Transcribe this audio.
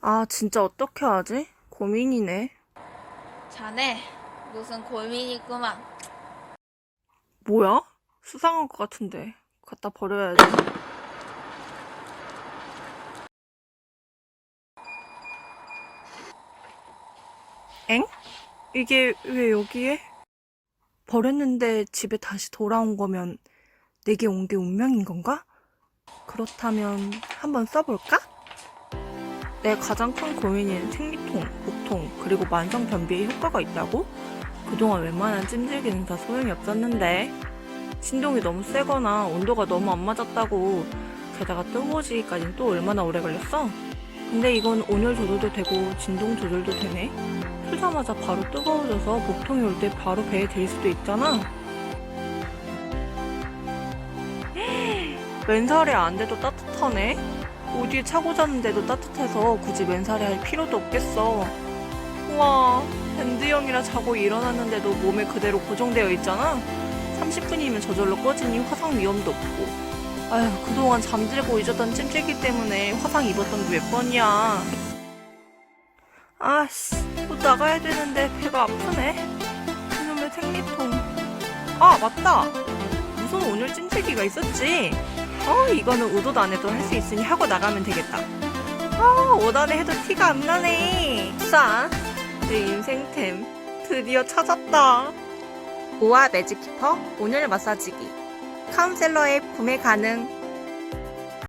아, 진짜 어떻게 하지? 고민이네. 자네 무슨 고민이 있구만. 뭐야? 수상한 것 같은데. 갖다 버려야지. 엥? 이게 왜 여기에? 버렸는데 집에 다시 돌아온 거면 내게 온 게 운명인 건가? 그렇다면 한번 써볼까? 내 가장 큰 고민인 생리통, 복통, 그리고 만성 변비에 효과가 있다고? 그동안 웬만한 찜질기는 다 소용이 없었는데. 진동이 너무 세거나 온도가 너무 안 맞았다고. 게다가 뜨거워지기까지는 또 얼마나 오래 걸렸어? 근데 이건 온열 조절도 되고 진동 조절도 되네. 풀자마자 바로 뜨거워져서 복통이 올 때 바로 배에 들 수도 있잖아. 맨살에 안 돼도 따뜻하네 어디에 차고 잤는데도 따뜻해서 굳이 맨살에 할 필요도 없겠어. 우와 밴드 형이라 자고 일어났는데도 몸에 그대로 고정되어 있잖아. 30분이면 저절로 꺼지니 화상 위험도 없고. 아휴 그동안 잠들고 잊었던 찜질기 때문에 화상 입었던 게 몇 번이야. 아씨 곧 나가야 되는데 배가 아프네. 이놈의 생리통. 아 맞다. 무슨 오늘 찜질기가 있었지 어 이거는 의도도 안 해도 할 수 있으니 하고 나가면 되겠다. 아옷 안에 해도 티가 안 나네. 싸내 인생템 드디어 찾았다. 우아 매직키퍼 온열 마사지기. 카운셀러 앱 구매 가능